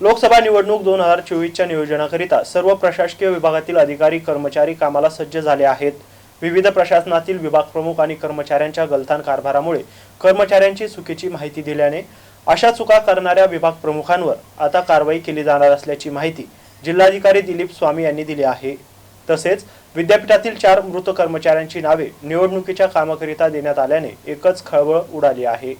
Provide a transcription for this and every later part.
लोकसभा निवडणूक दोन हजार चोवीसच्या नियोजनाकरिता सर्व प्रशासकीय विभागातील अधिकारी कर्मचारी कामाला सज्ज झाले आहेत. विविध प्रशासनातील विभाग प्रमुख आणि कर्मचाऱ्यांच्या गलथान कारभारामुळे कर्मचाऱ्यांची चुकीची माहिती दिल्याने अशा चुका करणाऱ्या विभाग प्रमुखांवर आता कारवाई केली जाणार असल्याची माहिती जिल्हाधिकारी दिलीप स्वामी यांनी दिली आहे. तसेच विद्यापीठातील चार मृत कर्मचाऱ्यांची नावे निवडणुकीच्या कामाकरिता देण्यात आल्याने एकच खळबळ उडाली आहे.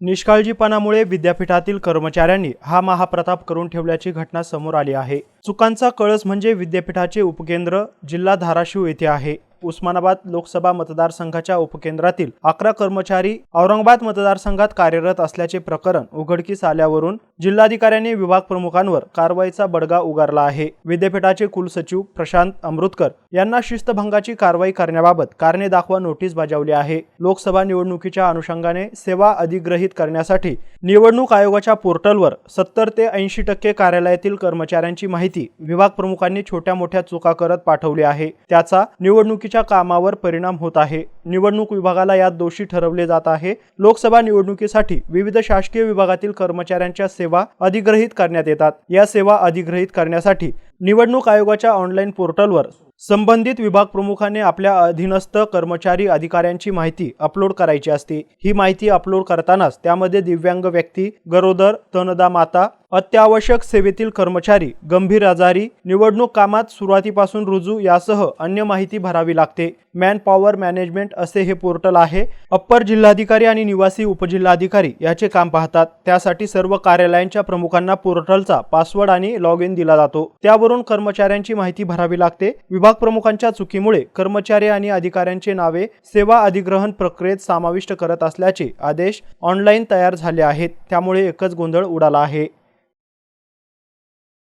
निष्काळजीपणामुळे विद्यापीठातील कर्मचाऱ्यांनी हा महाप्रताप करून ठेवल्याची घटना समोर आली आहे. चुकांचा कळस म्हणजे विद्यापीठाचे उपकेंद्र जिल्हा धाराशिव येथे आहे. उस्मानाबाद लोकसभा मतदारसंघाच्या उपकेंद्रातील अकरा कर्मचारी औरंगाबाद मतदारसंघात कार्यरत असल्याचे प्रकरण उघडकीस आल्यावरून जिल्हाधिकाऱ्यांनी विभाग प्रमुखांवर कारवाईचा बडगा उगारला आहे. विद्यापीठाचे कुलसचिव प्रशांत अमृतकर यांना शिस्तभंगाची कारवाई करण्याबाबत कारणे दाखवा नोटीस बजावली आहे. लोकसभा निवडणुकीच्या अनुषंगाने सेवा अधिग्रहित करण्यासाठी निवडणूक आयोगाच्या पोर्टलवर सत्तर ते ऐंशी टक्के कार्यालयातील कर्मचाऱ्यांची माहिती विभाग प्रमुखांनी छोट्या मोठ्या चुका करत पाठवली आहे. त्याचा निवडणुकीच्या कामावर परिणाम होत आहे. निवडणूक विभागाला यात दोषी ठरवले जात आहे. लोकसभा निवडणुकीसाठी विविध शासकीय विभागातील कर्मचाऱ्यांच्या सेवा सेवा अधिग्रहित करण्यात येतात. या सेवा अधिग्रहित करण्यासाठी निवडणूक आयोगाच्या ऑनलाईन पोर्टलवर संबंधित विभाग प्रमुखाने आपल्या अधीनस्थ कर्मचारी अधिकाऱ्यांची माहिती अपलोड करायची असते. ही माहिती अपलोड करतानाच त्यामध्ये दिव्यांग व्यक्ती गरोदर तनदा माता अत्यावश्यक सेवेतील कर्मचारी गंभीर आजारी निवडणूक कामात सुरुवातीपासून रुजू यासह अन्य माहिती भरावी लागते. मॅन पॉवर मॅनेजमेंट असे हे पोर्टल आहे. अप्पर जिल्हाधिकारी आणि निवासी उपजिल्हाधिकारी याचे काम पाहतात. त्यासाठी सर्व कार्यालयांच्या प्रमुखांना पोर्टलचा पासवर्ड आणि लॉग इन दिला जातो. त्यावरून कर्मचाऱ्यांची माहिती भरावी लागते. विभाग प्रमुखांच्या चुकीमुळे कर्मचारी आणि अधिकाऱ्यांचे नावे सेवा अधिग्रहण प्रक्रियेत समाविष्ट करत असल्याचे आदेश ऑनलाईन तयार झाले आहेत. त्यामुळे एकच गोंधळ उडाला आहे.